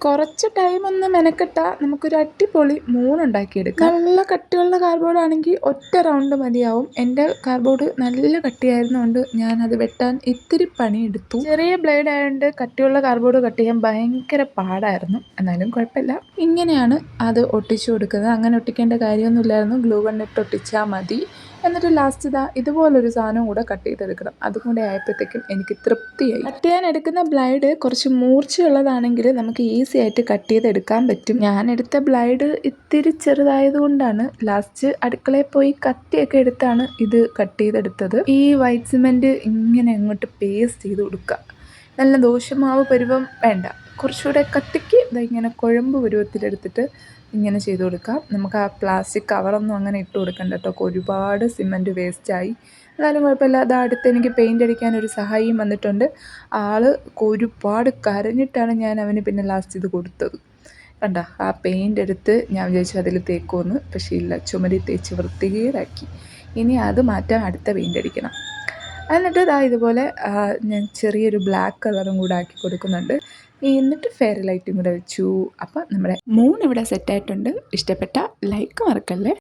കുറച്ച് ടൈം ഒന്ന് മെനക്കെട്ടാൽ നമുക്കൊരു അടിപൊളി മൂന്നുണ്ടാക്കിയെടുക്കാം നല്ല കട്ടിയുള്ള കാർഡ്ബോർഡ് ആണെങ്കിൽ ഒറ്റ റൗണ്ട് മതിയാവും. എന്റെ കാർഡ്ബോർഡ് നല്ല കട്ടിയായിരുന്നുകൊണ്ട് ഞാൻ അത് വെട്ടാൻ ഇത്തിരി പണിയെടുത്തു. ചെറിയ ബ്ലേഡ് ആയതുകൊണ്ട് കട്ടിയുള്ള കാർഡ്ബോർഡ് കട്ട് ചെയ്യാൻ ഭയങ്കര പാടായിരുന്നു. എന്നാലും കുഴപ്പമില്ല. ഇങ്ങനെയാണ് അത് ഒട്ടിച്ചു കൊടുക്കുന്നത്. അങ്ങനെ ഒട്ടിക്കേണ്ട കാര്യമൊന്നുമില്ലായിരുന്നു. ഗ്ലൂ ഗണ്ണിട്ട് ഒട്ടിച്ചാൽ മതി. എന്നിട്ട് ലാസ്റ്റ് ഇതാ ഇതുപോലൊരു സാധനം കൂടെ കട്ട് ചെയ്തെടുക്കണം. അതും കൂടെ ആയപ്പോഴത്തേക്കും എനിക്ക് തൃപ്തിയായി. കട്ട് ചെയ്യാൻ എടുക്കുന്ന ബ്ലൈഡ് കുറച്ച് മൂർച്ചയുള്ളതാണെങ്കിൽ നമുക്ക് ഈസി ആയിട്ട് കട്ട് ചെയ്തെടുക്കാൻ പറ്റും. ഞാൻ എടുത്ത ബ്ലൈഡ് ഇത്തിരി ചെറുതായതുകൊണ്ടാണ് ലാസ്റ്റ് അടുക്കളയിൽ പോയി കത്തിയൊക്കെ എടുത്താണ് ഇത് കട്ട് ചെയ്തെടുത്തത്. ഈ വൈറ്റ് സിമെന്റ് ഇങ്ങനെ അങ്ങോട്ട് പേസ്റ്റ് ചെയ്ത് കൊടുക്കുക. നല്ല ദോശമാവ് പരുവം വേണ്ട. കുറച്ചുകൂടെ കത്തിക്ക്. ഇങ്ങനെ കുഴമ്പ് പരുവത്തിലെടുത്തിട്ട് ഇങ്ങനെ ചെയ്ത് കൊടുക്കാം. നമുക്ക് ആ പ്ലാസ്റ്റിക് കവറൊന്നും അങ്ങനെ ഇട്ട് കൊടുക്കണ്ട കേട്ടോ. ഒരുപാട് സിമന്റ് വേസ്റ്റായി എന്നാലും കുഴപ്പമില്ല. അത് അടുത്ത് എനിക്ക് പെയിന്റ് അടിക്കാൻ ഒരു സഹായിയും വന്നിട്ടുണ്ട്. ആൾ ഒരുപാട് കരഞ്ഞിട്ടാണ് ഞാൻ അവന് പിന്നെ ലാസ്റ്റ് ഇത് കൊടുത്തത്. കണ്ട ആ പെയിന്റ് എടുത്ത് ഞാൻ വിചാരിച്ചു അതിൽ തേക്കുമെന്ന് പക്ഷേ ഇല്ല ചുമരി തേച്ച് വൃത്തികേടാക്കി. ഇനി അത് മാറ്റാൻ അടുത്ത പെയിന്റ് അടിക്കണം. എന്നിട്ട് ഇതാ ഇതുപോലെ ഞാൻ ചെറിയൊരു ബ്ലാക്ക് കളറും കൂടെ ആക്കി കൊടുക്കുന്നുണ്ട്. എന്നിട്ട് ഫെയർ ലൈറ്റും കൂടെ വെച്ചു. അപ്പം നമ്മുടെ മൂൺ ഇവിടെ സെറ്റായിട്ടുണ്ട് ഇഷ്ടപ്പെട്ട ലൈക്ക് മറക്കല്ലേ?